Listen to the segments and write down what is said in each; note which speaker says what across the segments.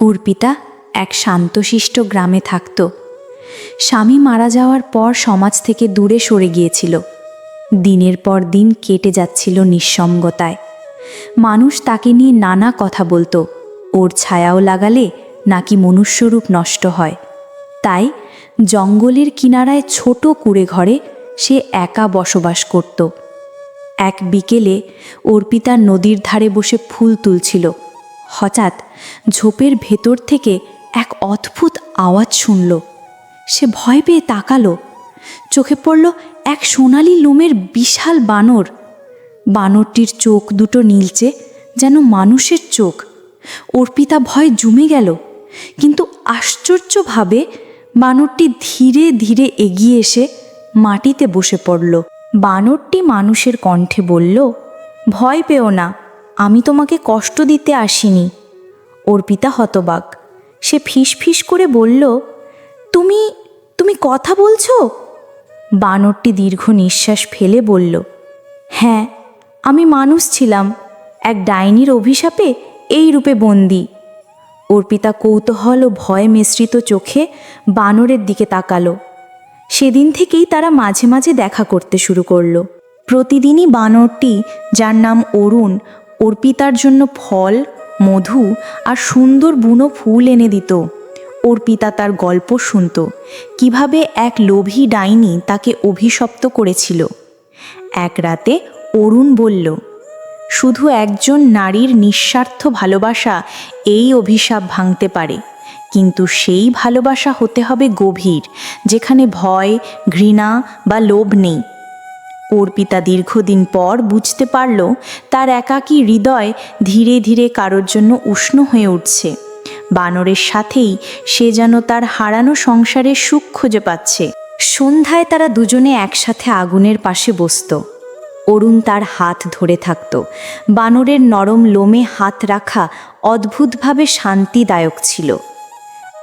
Speaker 1: অর্পিতা এক শান্তশিষ্ট গ্রামে থাকত। স্বামী মারা যাওয়ার পর সমাজ থেকে দূরে সরে গিয়েছিল। দিনের পর দিন কেটে যাচ্ছিল নিঃসঙ্গতায়। মানুষ তাকে নিয়ে নানা কথা বলতো, ওর ছায়াও লাগালে নাকি মনুষ্যরূপ নষ্ট হয়। তাই জঙ্গলের কিনারায় ছোট কুড়ে ঘরে সে একা বসবাস করত। এক বিকেলে অর্পিতা নদীর ধারে বসে ফুল তুলছিল। হঠাৎ ঝোপের ভেতর থেকে এক অদ্ভুত আওয়াজ শুনল। সে ভয় পেয়ে তাকালো। চোখে পড়ল এক সোনালি লোমের বিশাল বানর। বানরটির চোখ দুটো নীলচে, যেন মানুষের চোখ। অর্পিতা ভয় জমে গেল, কিন্তু আশ্চর্যভাবে বানরটি ধীরে ধীরে এগিয়ে এসে মাটিতে বসে পড়ল। বানরটি মানুষের কণ্ঠে বলল, ভয় পেও না আমি তোমাকে কষ্ট দিতে আসিনি। অর্পিতা হতবাক। সে ফিস ফিস করে বলল, তুমি তুমি কথা বলছো? বানরটি দীর্ঘ নিঃশ্বাস ফেলে বলল হ্যাঁ আমি মানুষ ছিলাম। এক ডাইনির অভিশাপে এই রূপে বন্দি। অর্পিতা কৌতূহল ও ভয় মিশ্রিত চোখে বানরের দিকে তাকালো। সেদিন থেকেই তারা মাঝে মাঝে দেখা করতে শুরু করল। প্রতিদিনই বানরটি, যার নাম অরুণ অর্পিতার জন্য ফল, মধু আর সুন্দর বুনো ফুল এনে দিত। অর্পিতা তার গল্প শুনত, কীভাবে এক লোভী ডাইনি তাকে অভিশপ্ত করেছিল। এক রাতে অরুণ বলল, শুধু একজন নারীর নিঃস্বার্থ ভালোবাসা এই অভিশাপ ভাঙতে পারে, কিন্তু সেই ভালোবাসা হতে হবে গভীর, যেখানে ভয়, ঘৃণা বা লোভ নেই। অর্পিতা দীর্ঘদিন পর বুঝতে পারল তার একাকী হৃদয় ধীরে ধীরে কারোর জন্য উষ্ণ হয়ে উঠছে। বানরের সাথেই সে যেন তার হারানো সংসারের সুখ খুঁজে পাচ্ছে। সন্ধ্যায় তারা দুজনে একসাথে আগুনের পাশে বসত। অরুণ তার হাত ধরে থাকত। বানরের নরম লোমে হাত রাখা অদ্ভুতভাবে শান্তিদায়ক ছিল।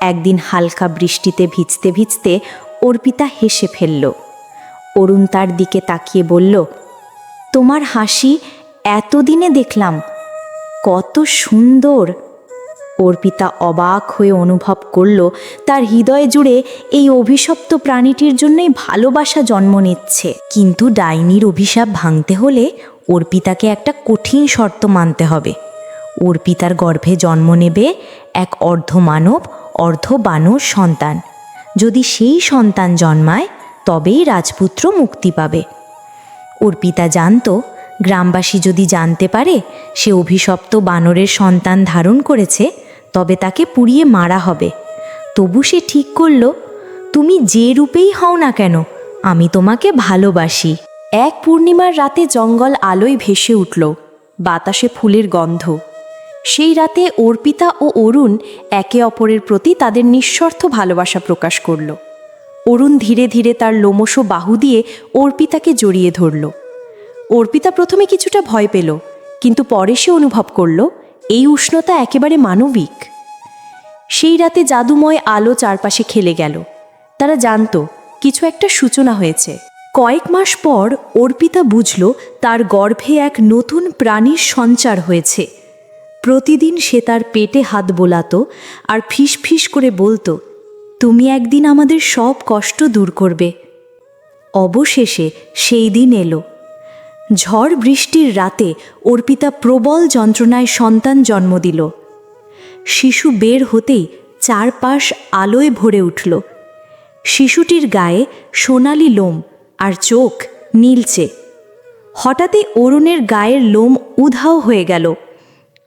Speaker 1: একদিন হালকা বৃষ্টিতে ভিজতে ভিজতে অর্পিতা হেসে ফেলল। অরুণ তার দিকে তাকিয়ে বলল, তোমার হাসি এতদিনে দেখলাম, কত সুন্দর। অর্পিতা অবাক হয়ে অনুভব করল, তার হৃদয় জুড়ে এই অভিশপ্ত প্রাণীটির জন্যই ভালোবাসা জন্ম নিচ্ছে। কিন্তু ডাইনির অভিশাপ ভাঙতে হলে অর্পিতাকে একটা কঠিন শর্ত মানতে হবে। অর্পিতার গর্ভে জন্ম নেবে এক অর্ধমানব অর্ধ বানর সন্তান। যদি সেই সন্তান জন্মায় তবেই রাজপুত্র মুক্তি পাবে। অর্পিতা জানত, গ্রামবাসী যদি জানতে পারে, সে অভিশপ্ত বানরের সন্তান ধারণ করেছে, তবে তাকে পুড়িয়ে মারা হবে। তবু সে ঠিক করল, তুমি যে রূপেই হও না কেন, আমি তোমাকে ভালোবাসি। এক পূর্ণিমার রাতে জঙ্গল আলোয় ভেসে উঠল, বাতাসে ফুলের গন্ধ। সেই রাতে অর্পিতা ও অরুণ একে অপরের প্রতি তাদের নিঃস্বার্থ ভালোবাসা প্রকাশ করল। অরুণ ধীরে ধীরে তার লোমশ বাহু দিয়ে অর্পিতাকে জড়িয়ে ধরল। অর্পিতা প্রথমে কিছুটা ভয় পেল, কিন্তু পরে সে অনুভব করল, এই উষ্ণতা একেবারে মানবিক। সেই রাতে জাদুময় আলো চারপাশে খেলে গেল। তারা জানত, কিছু একটা সূচনা হয়েছে। কয়েক মাস পর অর্পিতা বুঝল, তার গর্ভে এক নতুন প্রাণীর সঞ্চার হয়েছে। প্রতিদিন সে তার পেটে হাত বোলাতো আর ফিস ফিস করে বলতো তুমি একদিন আমাদের সব কষ্ট দূর করবে। অবশেষে সেই দিন এলো। ঝড় বৃষ্টির রাতে অর্পিতা প্রবল যন্ত্রণায় সন্তান জন্ম দিল। শিশু বের হতেই চারপাশ আলোয় ভরে উঠল। শিশুটির গায়ে সোনালি লোম আর চোখ নীলচে। হঠাৎই অরুণের গায়ের লোম উধাও হয়ে গেল।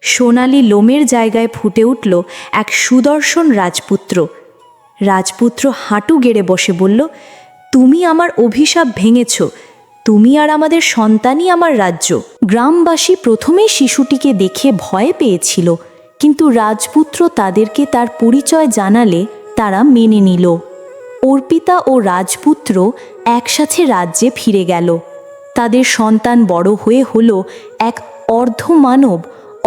Speaker 1: সোনালি লোমের জায়গায় ফুটে উঠল এক সুদর্শন রাজপুত্র। রাজপুত্র হাঁটু গেড়ে বসে বলল, তুমি আমার অভিশাপ ভেঙেছ। তুমি আর আমাদের সন্তানই আমার রাজ্য। গ্রামবাসী প্রথমেই শিশুটিকে দেখে ভয় পেয়েছিল, কিন্তু রাজপুত্র তাদেরকে তার পরিচয় জানালে তারা মেনে নিল। অর্পিতা ও রাজপুত্র একসাথে রাজ্যে ফিরে গেল। তাদের সন্তান বড় হয়ে হল এক অর্ধ মানব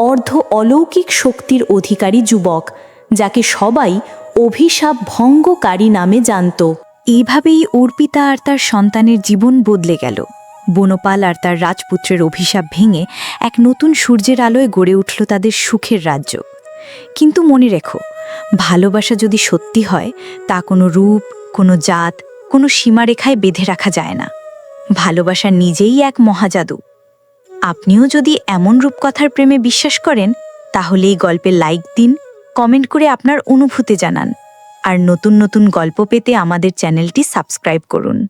Speaker 1: অর্ধ অলৌকিক শক্তির অধিকারী যুবক, যাকে সবাই অভিশাপ ভঙ্গকারী নামে জানত। এইভাবেই অর্পিতা আর তার সন্তানের জীবন বদলে গেল। বনপাল আর তার রাজপুত্রের অভিশাপ ভেঙে এক নতুন সূর্যের আলোয় গড়ে উঠল তাদের সুখের রাজ্য। কিন্তু মনে রেখো, ভালোবাসা যদি সত্যি হয়, তা কোনো রূপ, কোনো জাত, কোনো সীমারেখায় বেঁধে রাখা যায় না। ভালোবাসা নিজেই এক মহাজাদু। আপনিও যদি এমন রূপকথার প্রেমে বিশ্বাস করেন, তাহলে এই গল্পে লাইক দিন কমেন্ট করে আপনার অনুভূতি জানান। আর নতুন নতুন গল্প পেতে আমাদের চ্যানেলটি সাবস্ক্রাইব করুন।